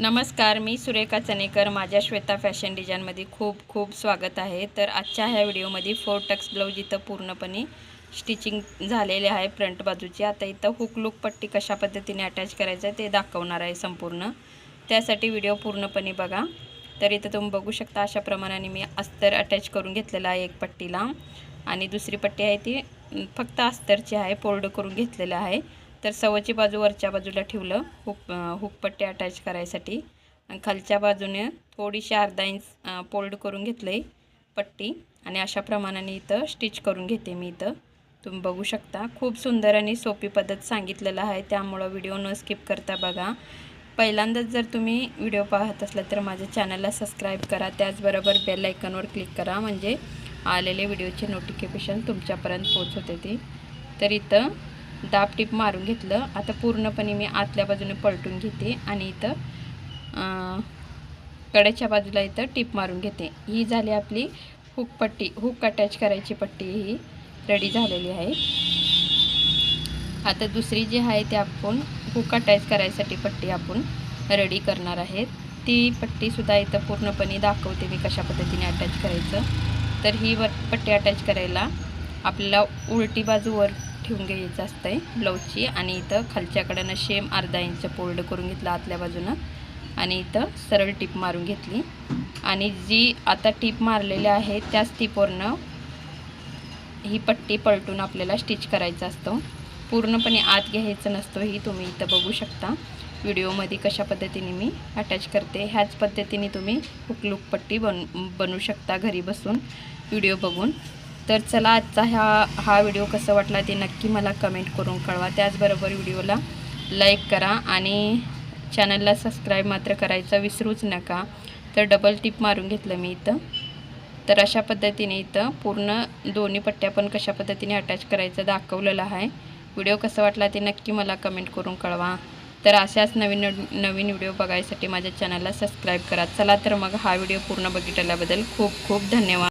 नमस्कार मी सुरेखा चनेकर माझ्या श्वेता फॅशन डिझाईनमध्ये खूप खूप स्वागत आहे. तर आजच्या ह्या व्हिडिओमध्ये फोर टक्स ब्लाऊज इथं पूर्णपणे स्टिचिंग झालेले आहे फ्रंट बाजूची. आता इथं हुक लुक पट्टी कशा पद्धतीने अटॅच करायचं आहे ते दाखवणार आहे संपूर्ण. त्यासाठी व्हिडिओ पूर्णपणे बघा. तर इथं तुम्ही बघू शकता अशा प्रमाणाने मी अस्तर अटॅच करून घेतलेला आहे एक पट्टीला. आणि दुसरी पट्टी आहे ती फक्त अस्तरची आहे फोल्ड करून घेतलेलं आहे. तर सवची बाजू वरच्या बाजूला ठेवलं हुक हुकपट्टी अटॅच करायसाठी. आणि खालच्या बाजूने थोडीशी अर्धा इंच फोल्ड करून घेतलं आहे पट्टी. आणि अशा प्रमाणाने इथं स्टिच करून घेते मी इथं. तुम्ही बघू शकता. खूप सुंदर आणि सोपी पद्धत सांगितलेलं आहे. त्यामुळं व्हिडिओ न स्किप करता बघा. पहिल्यांदाच जर तुम्ही व्हिडिओ पाहत असला तर माझ्या चॅनलला सबस्क्राईब करा. त्याचबरोबर बेल आयकॉनवर क्लिक करा. म्हणजे आलेले व्हिडिओचे नोटिफिकेशन तुमच्यापर्यंत पोचवते ते. तर इथं दाब टीप मारून घेतलं. आता पूर्णपणे मी आतल्या बाजूने पलटून घेते आणि इथं कड्याच्या बाजूला इथं टीप मारून घेते. ही झाली आपली हुक पट्टी. हुक अटॅच करायची पट्टी ही रेडी झालेली आहे. आता दुसरी जी आहे ती आपण हुक अटॅच करायसाठी पट्टी आपण रेडी करणार आहेत. ती पट्टीसुद्धा इथं पूर्णपणे दाखवते मी कशा पद्धतीने अटॅच करायचं. तर ही वर पट्टी अटॅच करायला आपल्याला उलटी बाजूवर ठेवून घ्यायचं असतं आहे ब्लाऊजची. आणि इथं खालच्याकडनं शेम अर्धा इंच फोल्ड करून घेतला आतल्या बाजूनं. आणि इथं सरळ टीप मारून घेतली. आणि जी आता टीप मारलेली आहे त्याच टीपवरनं ही पट्टी पलटून आपल्याला स्टिच करायचं असतं. पूर्णपणे आत घ्यायचं नसतो ही तुम्ही इथं बघू शकता. व्हिडिओमध्ये कशा पद्धतीने मी अटॅच करते ह्याच पद्धतीने तुम्ही हुकलुक पट्टी बन बनवू शकता घरी बसून. व्हिडिओ बघून. तर चला आजचा ह्या हा व्हिडिओ कसा वाटला ते नक्की मला कमेंट करून कळवा. त्याचबरोबर व्हिडिओला लाईक करा आणि चॅनलला सबस्क्राईब मात्र करायचं विसरूच नका. तर डबल टिप मारून घेतलं मी इथं. तर अशा पद्धतीने इथं पूर्ण दोन्ही पट्ट्या पण कशा पद्धतीने अटॅच करायचं दाखवलेलं आहे. व्हिडिओ कसा वाटला ते नक्की मला कमेंट करून कळवा. तर अशाच नवीन नवीन व्हिडिओ बघायसाठी माझ्या चॅनलला सबस्क्राईब करा. चला तर मग हा व्हिडिओ पूर्ण बघितल्याबद्दल खूप खूप धन्यवाद.